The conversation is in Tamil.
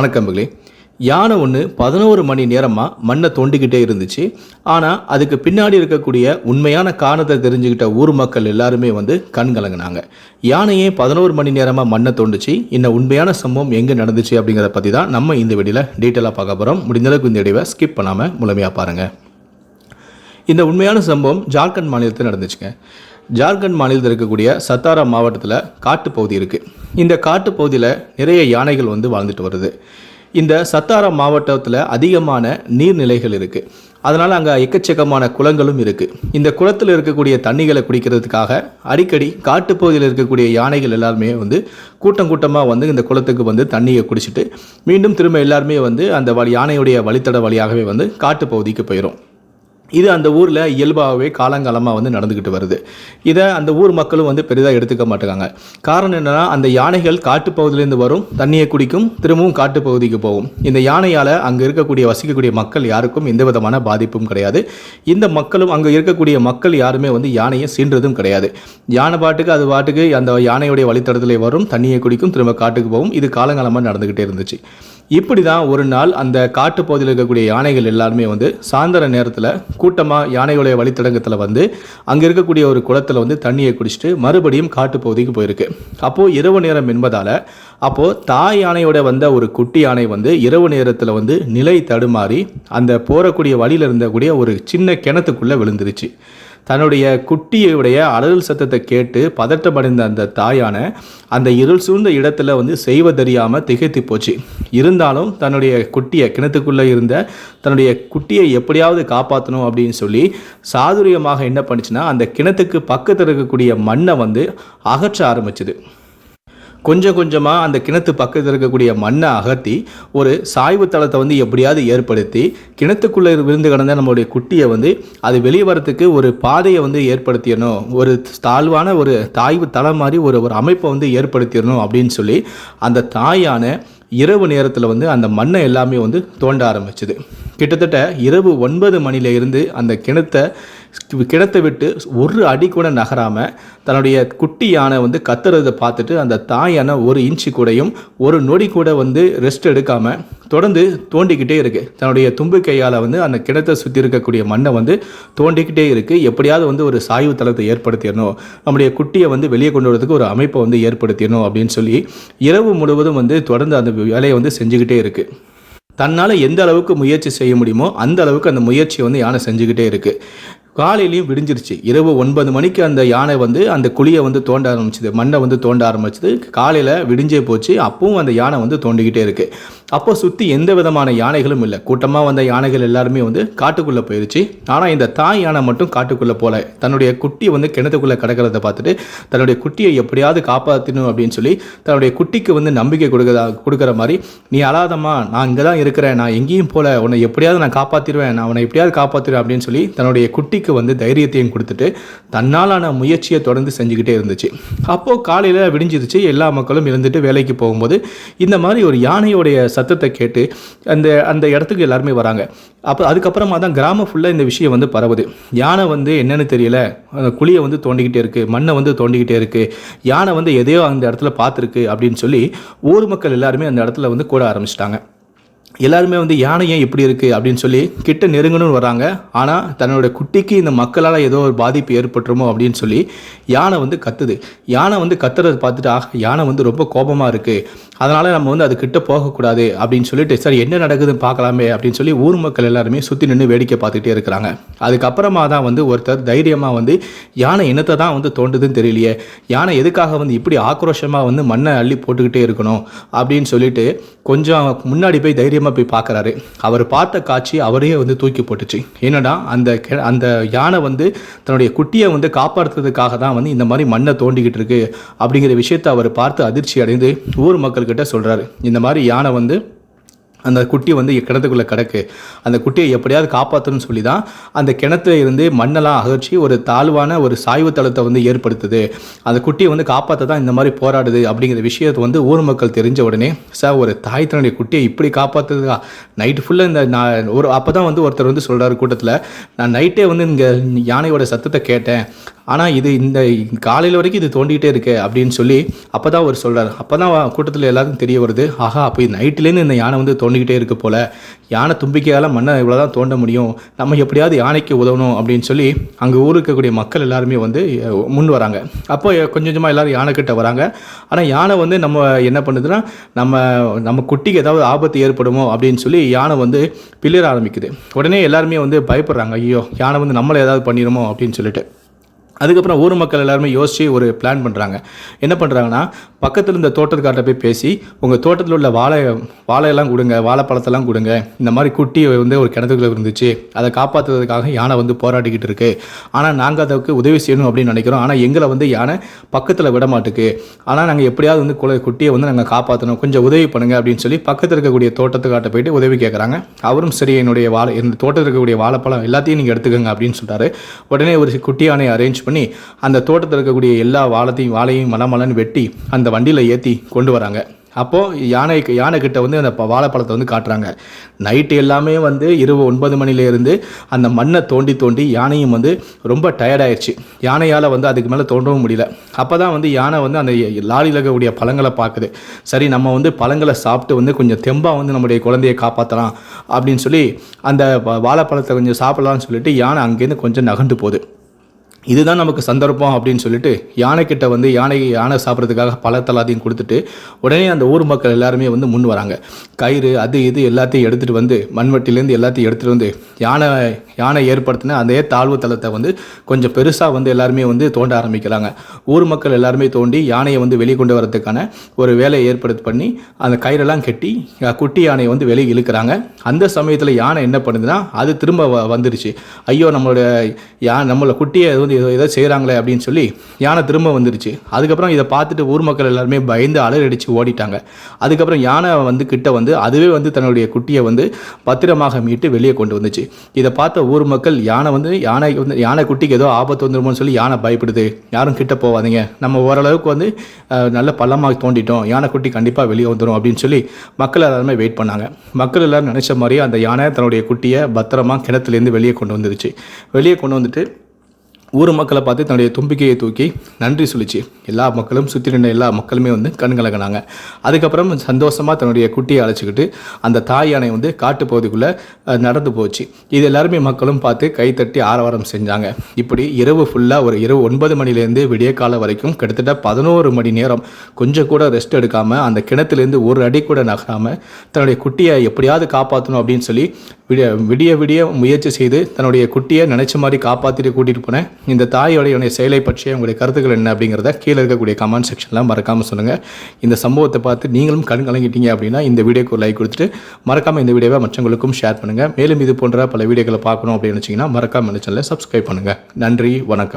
வணக்கம்புகளே யானை ஒன்று பதினோரு மணி நேரமாக மண்ணை தோண்டிக்கிட்டே இருந்துச்சு. ஆனால் அதுக்கு பின்னாடி இருக்கக்கூடிய உண்மையான காரணத்தை தெரிஞ்சுக்கிட்ட ஊர் மக்கள் எல்லாருமே வந்து கண் கலங்கினாங்க. யானையே பதினோரு மணி நேரமாக மண்ணை தோண்டுச்சு. இந்த உண்மையான சம்பவம் எங்கே நடந்துச்சு அப்படிங்கிறத பற்றி தான் நம்ம இந்த வெடியில் டீட்டெயிலாக பார்க்க போகிறோம் முடிஞ்சளவுக்கு இந்த வீடியோவை ஸ்கிப் பண்ணாமல் முழுமையாக பாருங்கள் இந்த உண்மையான சம்பவம் ஜார்க்கண்ட் மாநிலத்தில் நடந்துச்சுங்க. ஜார்க்கண்ட் மாநிலத்தில் இருக்கக்கூடிய சத்தாரா மாவட்டத்தில் காட்டுப்பகுதி இருக்குது இந்த காட்டுப்பகுதியில் நிறைய யானைகள் வந்து வாழ்ந்துட்டு வருது. இந்த சத்தாரா மாவட்டத்தில் அதிகமான நீர்நிலைகள் இருக்குது அதனால் அங்கே எக்கச்சக்கமான குளங்களும் இருக்குது இந்த குளத்தில் இருக்கக்கூடிய தண்ணிகளை குடிக்கிறதுக்காக அடிக்கடி காட்டுப்பகுதியில் இருக்கக்கூடிய யானைகள் எல்லாருமே வந்து கூட்டம் கூட்டமாக வந்து இந்த குளத்துக்கு வந்து தண்ணியை குடிச்சிட்டு மீண்டும் திரும்ப எல்லாருமே வந்து அந்த வழி யானையுடைய வழித்தட வழியாகவே வந்து காட்டுப்பகுதிக்கு போயிடும் இது அந்த ஊரில் இயல்பாகவே காலங்காலமாக வந்து நடந்துக்கிட்டு வருது. இதை அந்த ஊர் மக்களும் வந்து பெரிதாக எடுத்துக்க மாட்டேங்காங்க. காரணம் என்னென்னா அந்த யானைகள் காட்டுப்பகுதியிலேருந்து வரும் தண்ணியை குடிக்கும் திரும்பவும் காட்டுப்பகுதிக்கு போகும். இந்த யானையால் அங்கே இருக்கக்கூடிய வசிக்கக்கூடிய மக்கள் யாருக்கும் எந்த விதமான பாதிப்பும் கிடையாது. இந்த மக்களும் அங்கே இருக்கக்கூடிய மக்கள் யாருமே வந்து யானையை சீன்றதும் கிடையாது. யானை பாட்டுக்கு அது பாட்டுக்கு அந்த யானையுடைய வழித்தடத்தில் வரும் தண்ணியை குடிக்கும் திரும்ப காட்டுக்கு போகும். இது காலங்காலமாக நடந்துக்கிட்டே இருந்துச்சு. இப்படி தான் ஒரு நாள் அந்த காட்டுப்பகுதியில் இருக்கக்கூடிய யானைகள் எல்லாருமே வந்து சாயந்தர நேரத்தில் கூட்டமாக யானைகளுடைய வழித்தடங்கத்தில் வந்து அங்கே இருக்கக்கூடிய ஒரு குளத்தில் வந்து தண்ணியை குடிச்சிட்டு மறுபடியும் காட்டுப்பகுதிக்கு போயிருக்கு. அப்போது இரவு நேரம் என்பதால் அப்போது தாய் யானையோட வந்த ஒரு குட்டி யானை வந்து இரவு நேரத்தில் வந்து நிலை தடுமாறி அந்த போகக்கூடிய வழியில் இருந்தக்கூடிய ஒரு சின்ன கிணத்துக்குள்ளே விழுந்துருச்சு. தன்னுடைய குட்டியுடைய அலறல் சத்தத்தை கேட்டு பதட்டமடைந்த அந்த தாயான அந்த இருள் சூழ்ந்த இடத்துல வந்து செய்வதறியாமல் திகைத்து போச்சு. இருந்தாலும் தன்னுடைய குட்டியை கிணத்துக்குள்ளே இருந்த தன்னுடைய குட்டியை எப்படியாவது காப்பாற்றணும் அப்படின்னு சொல்லி சாதுரியமாக என்ன பண்ணுச்சுன்னா அந்த கிணத்துக்கு பக்கத்தில் இருக்கக்கூடிய மண்ணை வந்து அகற்ற ஆரம்பிச்சுது. கொஞ்சம் கொஞ்சமாக அந்த கிணத்து பக்கத்தில் இருக்கக்கூடிய மண்ணை அகற்றி ஒரு சாய்வு தளத்தை வந்து எப்படியாவது ஏற்படுத்தி கிணத்துக்குள்ளே விழுந்து கிடந்த நம்மளுடைய குட்டியை வந்து அது வெளியே வரத்துக்கு ஒரு பாதையை வந்து ஏற்படுத்திடணும். ஒரு தாழ்வான ஒரு தாய்வு தளம் மாதிரி ஒரு ஒரு அமைப்பை வந்து ஏற்படுத்திடணும் அப்படின்னு சொல்லி அந்த தாயான இரவு நேரத்தில் வந்து அந்த மண்ணை எல்லாமே வந்து தோண்ட ஆரம்பிச்சுது. கிட்டத்தட்ட இரவு ஒன்பது மணில இருந்து அந்த கிணத்தை கிணத்தை விட்டு ஒரு அடி கூட நகராமல் தன்னுடைய குட்டி யானை வந்து கத்துறதை பார்த்துட்டு அந்த தாய் யானை ஒரு இன்ச்சு கூடையும் ஒரு நொடி கூட வந்து ரெஸ்ட் எடுக்காமல் தொடர்ந்து தோண்டிக்கிட்டே இருக்குது தன்னுடைய தும்பு கையால் வந்து அந்த கிணத்தை சுற்றி இருக்கக்கூடிய மண்ணை வந்து தோண்டிக்கிட்டே இருக்குது எப்படியாவது வந்து ஒரு சாய்வு தளத்தை ஏற்படுத்திடணும். நம்முடைய குட்டியை வந்து வெளியே கொண்டு வரதுக்கு ஒரு அமைப்பை வந்து ஏற்படுத்திடணும் அப்படின்னு சொல்லி இரவு முழுவதும் வந்து தொடர்ந்து அந்த வேலையை வந்து செஞ்சுக்கிட்டே இருக்குது தன்னால் எந்த அளவுக்கு முயற்சி செய்ய முடியுமோ அந்த அளவுக்கு அந்த முயற்சியை வந்து யானை செஞ்சுக்கிட்டே இருக்குது காலையிலையும் விடிஞ்சிருச்சு. இரவு ஒன்பது மணிக்கு அந்த யானை வந்து அந்த குழியை வந்து தோண்ட ஆரம்பிச்சுது. மண்ணை வந்து தோண்ட ஆரம்பிச்சது. காலையில் விடிஞ்சே போச்சு. அப்பவும் அந்த யானை வந்து தோண்டிக்கிட்டே இருக்குது அப்போ சுற்றி எந்த விதமான யானைகளும் இல்லை. கூட்டமாக வந்த யானைகள் எல்லாருமே வந்து காட்டுக்குள்ளே போயிடுச்சு ஆனால் இந்த தாய் யானை மட்டும் காட்டுக்குள்ளே போகல தன்னுடைய குட்டி வந்து கிணத்துக்குள்ளே கிடக்கிறத பார்த்துட்டு தன்னுடைய குட்டியை எப்படியாவது காப்பாற்றணும் அப்படின்னு சொல்லி தன்னுடைய குட்டிக்கு வந்து நம்பிக்கை கொடுக்குறதா கொடுக்குற மாதிரி நீ அழாதம்மா நான் இங்கே தான் இருக்கிறேன். நான் எங்கேயும் போல. உன்னை எப்படியாவது நான் காப்பாற்றிடுவேன் நான் உன்னை எப்படியாவது காப்பாற்றிடுவேன் அப்படின்னு சொல்லி தன்னுடைய குட்டிக்கு வந்து தைரியத்தையும் கொடுத்துட்டு தன்னாலான முயற்சியை தொடர்ந்து செஞ்சுக்கிட்டே இருந்துச்சு. அப்போது காலையில் விடிஞ்சிருச்சு. எல்லா மக்களும் இருந்துட்டு வேலைக்கு போகும்போது இந்த மாதிரி ஒரு யானையோடைய சத்தத்தை கேட்டு அந்த அந்த இடத்துக்கு எல்லாருமே வராங்க. அப்போ அதுக்கப்புறமா தான் கிராமம் ஃபுல்லாக இந்த விஷயம் வந்து பரவுது. யானை வந்து என்னென்னு தெரியல. அந்த குழியை வந்து தோண்டிக்கிட்டே இருக்குது மண்ணை வந்து தோண்டிக்கிட்டே இருக்குது யானை வந்து எதையோ அந்த இடத்துல பார்த்துருக்கு அப்படின்னு சொல்லி ஊர் மக்கள் எல்லாருமே அந்த இடத்துல வந்து கூட ஆரம்பிச்சிட்டாங்க. எல்லாருமே வந்து யானை ஏன் இப்படி இருக்குது அப்படின்னு சொல்லி கிட்ட நெருங்கணும்னு வராங்க. ஆனால் தன்னோட குட்டிக்கு இந்த மக்களால் ஏதோ ஒரு பாதிப்பு ஏற்பட்டுருமோ அப்படின்னு சொல்லி யானை வந்து கத்துது. யானை வந்து கத்துறதை பார்த்துட்டு ஆக யானை வந்து ரொம்ப கோபமாக இருக்குது அதனால் நம்ம வந்து அது கிட்ட போகக்கூடாது. அப்படின்னு சொல்லிட்டு சார் என்ன நடக்குதுன்னு பார்க்கலாமே. அப்படின்னு சொல்லி ஊர் மக்கள் எல்லாருமே சுற்றி நின்று வேடிக்கை பார்த்துக்கிட்டே இருக்கிறாங்க. அதுக்கப்புறமா தான் வந்து ஒருத்தர் தைரியமாக வந்து யானை என்னத்தை தான் வந்து தோண்டுதுன்னு தெரியலையே. யானை எதுக்காக வந்து இப்படி ஆக்ரோஷமாக வந்து மண்ணை அள்ளி போட்டுக்கிட்டே இருக்கணும்? அப்படின்னு சொல்லிட்டு கொஞ்சம் முன்னாடி போய் தைரியமாக போய் பார்க்குறாரு. அவர் பார்த்த காட்சி அவரையே வந்து தூக்கி போட்டுச்சு. என்னடா அந்த கெ- அந்த யானை வந்து தன்னுடைய குட்டியை வந்து காப்பாற்றுறதுக்காக தான் வந்து இந்த மாதிரி மண்ணை தோண்டிக்கிட்டு இருக்கு அப்படிங்கிற விஷயத்தை அவர் பார்த்து அதிர்ச்சி அடைந்து ஊர் மக்கள்கிட்ட சொல்கிறாரு இந்த மாதிரி யானை வந்து அந்த குட்டி வந்து கிணத்துக்குள்ளே கிடக்கு. அந்த குட்டியை எப்படியாவது காப்பாற்றணும்னு சொல்லி தான் அந்த கிணத்துல இருந்து மண்ணெல்லாம் அகற்றி ஒரு தாழ்வான ஒரு சாய்வு தளத்தை வந்து ஏற்படுத்துது. அந்த குட்டியை வந்து காப்பாற்ற தான் இந்த மாதிரி போராடுது அப்படிங்கிற விஷயத்தை வந்து ஊர் மக்கள் தெரிஞ்ச உடனே சார் ஒரு தாய் தன்னுடைய குட்டியை இப்படி காப்பாற்றுதுக்கா நைட்டு ஃபுல்லாக இந்த நான் ஒரு அப்போ தான் வந்து ஒருத்தர் வந்து சொல்கிறாரு கூட்டத்தில் நான் நைட்டே வந்து இங்கே யானையோட சத்தத்தை கேட்டேன். ஆனால் இது இந்த காலையில் வரைக்கும் இது தோண்டிக்கிட்டே இருக்கு அப்படின்னு சொல்லி அப்போ தான் அவர் சொல்கிறார் அப்போ தான் கூட்டத்தில் எல்லாருக்கும் தெரிய வருது. ஆஹா அப்போ நைட்லேருந்து இந்த யானை வந்து தோண்டிக்கிட்டே இருக்கு போல. யானை தும்பிக்கையால் மண்ணை இவ்வளோ தான் தோண்ட முடியும். நம்ம எப்படியாவது யானைக்கு உதவணும் அப்படின்னு சொல்லி அங்கே ஊர் இருக்கக்கூடிய மக்கள் எல்லாருமே வந்து முன் வராங்க. அப்போ கொஞ்சம் கொஞ்சமாக எல்லோரும் யானை கிட்ட வராங்க. ஆனால் யானை வந்து நம்ம என்ன பண்ணுதுன்னா நம்ம நம்ம குட்டிக்கு ஏதாவது ஆபத்து ஏற்படுமோ அப்படின்னு சொல்லி யானை வந்து பிளிர ஆரம்பிக்குது. உடனே எல்லாருமே வந்து பயப்படுறாங்க. ஐயோ யானை வந்து நம்மளை ஏதாவது பண்ணிடுமோ அப்படின்னு சொல்லிட்டு. அதுக்கப்புறம் ஊர் மக்கள் எல்லாருமே யோசித்து ஒரு பிளான் பண்ணுறாங்க என்ன பண்ணுறாங்கன்னா பக்கத்தில் இருந்த தோட்டத்துக்கார்ட்ட போய் பேசி உங்கள் தோட்டத்தில் உள்ள வாழை வாழையெல்லாம் கொடுங்க வாழைப்பழத்தெல்லாம் கொடுங்க. இந்த மாதிரி குட்டி வந்து ஒரு கிணத்துக்குள்ள இருந்துச்சு அதை காப்பாற்றுறதுக்காக யானை வந்து போராடிக்கிட்டு இருக்கு. ஆனால் நாங்கள் அதுக்கு உதவி செய்யணும் அப்படின்னு நினைக்கிறோம். ஆனால் எங்களை வந்து யானை பக்கத்தில் விட மாட்டுக்கு. ஆனால் நாங்கள் எப்படியாவது வந்து குல குட்டியை வந்து நாங்கள் காப்பாற்றணும் கொஞ்சம் உதவி பண்ணுங்க அப்படின்னு சொல்லி பக்கத்தில் இருக்கக்கூடிய தோட்டத்துக்கார்ட்ட போயிட்டு உதவி கேட்குறாங்க அவரும் சரி என்னுடைய வாழை இந்த தோட்டத்தில் இருக்கக்கூடிய வாழைப்பழம் எல்லாத்தையும் நீங்கள் எடுத்துக்கோங்க அப்படின்னு சொல்லிட்டாரு உடனே ஒரு குட்டி யானையை அரேஞ்ச் பண்ணி பண்ணி அந்த தோட்டத்தில் இருக்கக்கூடிய எல்லா வாழைத்தையும் வாழையும் மலமலன்னு வெட்டி அந்த வண்டியில் ஏற்றி கொண்டு வராங்க. அப்போது யானை யானை கிட்ட வந்து அந்த வாழைப்பழத்தை வந்து காட்டுறாங்க. நைட்டு எல்லாமே வந்து இரவு ஒன்பது மணிலேருந்து அந்த மண்ணை தோண்டி தோண்டி யானையும் வந்து ரொம்ப டயர்டாயிடுச்சு யானையால் வந்து அதுக்கு மேலே தோண்டவும் முடியல. அப்போ தான் வந்து யானை வந்து அந்த லாரியில் இருக்கக்கூடிய பழங்களை பார்க்குது சரி நம்ம வந்து பழங்களை சாப்பிட்டு வந்து கொஞ்சம் தெம்பாக வந்து நம்முடைய குழந்தையை காப்பாற்றலாம் அப்படின்னு சொல்லி அந்த வாழைப்பழத்தை கொஞ்சம் சாப்பிட்லான்னு சொல்லிட்டு யானை அங்கேருந்து கொஞ்சம் நகர்ந்து போகுது. இதுதான் நமக்கு சந்தர்ப்பம் அப்படின்னு சொல்லிட்டு யானைக்கிட்ட வந்து யானை யானை சாப்பிட்றதுக்காக பல எல்லாத்தையும் கொடுத்துட்டு உடனே அந்த ஊர் மக்கள் எல்லாருமே வந்து முன் வராங்க. கயிறு அது இது எல்லாத்தையும் எடுத்துகிட்டு வந்து மண்வெட்டிலேருந்து எல்லாத்தையும் எடுத்துகிட்டு வந்து யானை யானை ஏற்படுத்தின அதே தாழ்வு தளத்தை வந்து கொஞ்சம் பெருசாக வந்து எல்லாருமே வந்து தோண்ட ஆரம்பிக்கிறாங்க. ஊர் மக்கள் எல்லாருமே தோண்டி யானையை வந்து வெளியே கொண்டு வரதுக்கான ஒரு வேலையை ஏற்படுத்தி பண்ணி அந்த கயிறெல்லாம் கட்டி குட்டி யானையை வந்து வெளியே இழுக்கிறாங்க. அந்த சமயத்தில் யானை என்ன பண்ணுதுன்னா அது திரும்ப வ- வந்துருச்சு. ஐயோ நம்மளோட யா நம்மளை குட்டியை வந்து ஏதோ ஏதோ செய்கிறாங்களே அப்படின்னு சொல்லி யானை திரும்ப வந்துருச்சு. அதுக்கப்புறம் இதை பார்த்துட்டு ஊர் மக்கள் எல்லாருமே பயந்து அலறடிச்சு ஓடிட்டாங்க. அதுக்கப்புறம் யானை வந்து கிட்ட வந்து அதுவே வந்து தன்னுடைய குட்டியை வந்து பத்திரமாக மீட்டு வெளியே கொண்டு வந்துச்சு. இதை பார்த்த ஊர் மக்கள் யானை வந்து யானை வந்து யானை குட்டிக்கு ஏதோ ஆபத்து வந்துருமோன்னு சொல்லி யானை பயப்படுது. யாரும் கிட்ட போகாதீங்க நம்ம ஓரளவுக்கு வந்து நல்ல பள்ளமாக தோண்டிட்டோம். யானை குட்டி கண்டிப்பாக வெளியே வந்துடும் அப்படின்னு சொல்லி மக்கள் எல்லாருமே வெயிட் பண்ணாங்க. மக்கள் எல்லாரும் நினச்ச மாதிரியே அந்த யானை தன்னுடைய குட்டியை பத்திரமா கிணத்துலேருந்து வெளியே கொண்டு வந்துருச்சு. வெளியே கொண்டு வந்துட்டு ஊர் மக்களை பார்த்து தன்னுடைய தும்பிக்கையை தூக்கி நன்றி சொல்லிச்சு. எல்லா மக்களும் சுற்றி நின்ற எல்லா மக்களுமே வந்து கண்கலங்கினாங்க அதுக்கப்புறம் சந்தோஷமாக தன்னுடைய குட்டியை அழைச்சிக்கிட்டு அந்த தாய் யானை வந்து காட்டு பகுதிக்குள்ளே நடந்து போச்சு. இது எல்லாருமே மக்களும் பார்த்து கைத்தட்டி ஆரவாரம் செஞ்சாங்க. இப்படி இரவு ஃபுல்லாக ஒரு இரவு ஒன்பது மணிலேருந்து விடிய காலம் வரைக்கும் கிட்டத்தட்ட பதினோரு மணி நேரம் கொஞ்சம் கூட ரெஸ்ட் எடுக்காமல் அந்த கிணத்துலேருந்து ஒரு அடி கூட நகராமல் தன்னுடைய குட்டியை எப்படியாவது காப்பாற்றணும் அப்படின்னு சொல்லி விடிய விடிய விடிய முயற்சி செய்து தன்னுடைய குட்டியை நினைச்ச மாதிரி காப்பாற்றிட்டு கூட்டிகிட்டு போனேன். இந்த தாயோடைய உடைய செயலை பற்றிய உங்களுடைய கருத்துக்கள் என்ன அப்படிங்கிறத கீழே இருக்கக்கூடிய கமெண்ட் செக்ஷனில் மறக்காமல் சொல்லுங்கள் இந்த சம்பவத்தை பார்த்து நீங்களும் கண் கலங்கிட்டீங்க அப்படின்னா இந்த வீடியோக்கு ஒரு லைக் கொடுத்துட்டு மறக்காமல் இந்த வீடியோவை மற்றவங்களுக்கும் ஷேர் பண்ணுங்கள் மேலும் இது போன்ற பல வீடியோக்களை பார்க்கணும் அப்படின்னு நினச்சிங்கன்னா மறக்காமல் இந்த சேனலை சப்ஸ்கிரைப் பண்ணுங்கள் நன்றி வணக்கம்.